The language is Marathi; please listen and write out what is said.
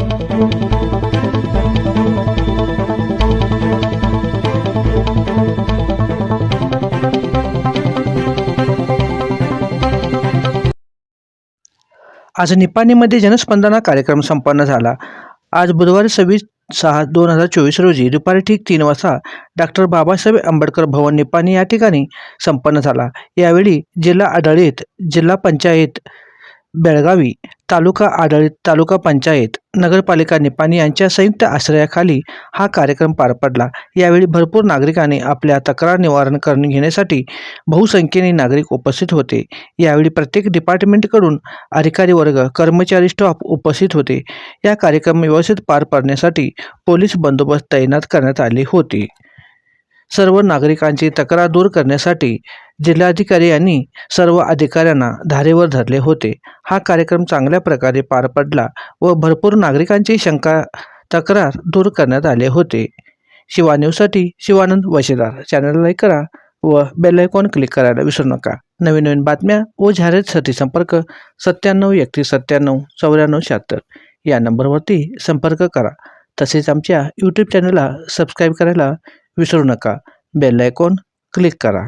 आज निपाणीमध्ये जनस्पंदना कार्यक्रम संपन्न झाला. आज बुधवारी सव्वीस सहा दोन हजार चोवीस रोजी दुपारी ठीक तीन वाजता डॉक्टर बाबासाहेब आंबेडकर भवन निपाणी या ठिकाणी संपन्न झाला. यावेळी जिल्हा आढळीत जिल्हा पंचायत बेळगावी तालुका आढळीत तालुका पंचायत नगरपालिका निपाणी यांच्या संयुक्त आश्रयाखाली हा कार्यक्रम पार पडला. यावेळी भरपूर नागरिकांनी आपल्या तक्रार निवारण करून घेण्यासाठी बहुसंख्येने नागरिक उपस्थित होते. यावेळी प्रत्येक डिपार्टमेंटकडून अधिकारी वर्ग कर्मचारी स्टाफ उपस्थित होते. या कार्यक्रम व्यवस्थित पार पाडण्यासाठी पोलीस बंदोबस्त तैनात करण्यात आले होते. सर्व नागरिकांची तक्रार दूर करण्यासाठी जिल्हाधिकारी यांनी सर्व अधिकाऱ्यांना धारेवर धरले होते. हा कार्यक्रम चांगल्या प्रकारे पार पडला व भरपूर नागरिकांची शंका तक्रार दूर करण्यात आले होते. शिवा न्यूजसाठी शिवानंद वशेदार चॅनलला लाईक करा व बेलायकॉन क्लिक करायला विसरू नका. नवीन नवीन बातम्या व जाहिरातीसाठी संपर्क सत्त्याण्णव एकतीस सत्त्याण्णव चौऱ्याण्णव शहात्तर या नंबरवरती संपर्क करा. तसेच आमच्या यूट्यूब चॅनलला सबस्क्राईब करायला विसरू नका. बेल आयकॉन क्लिक करा.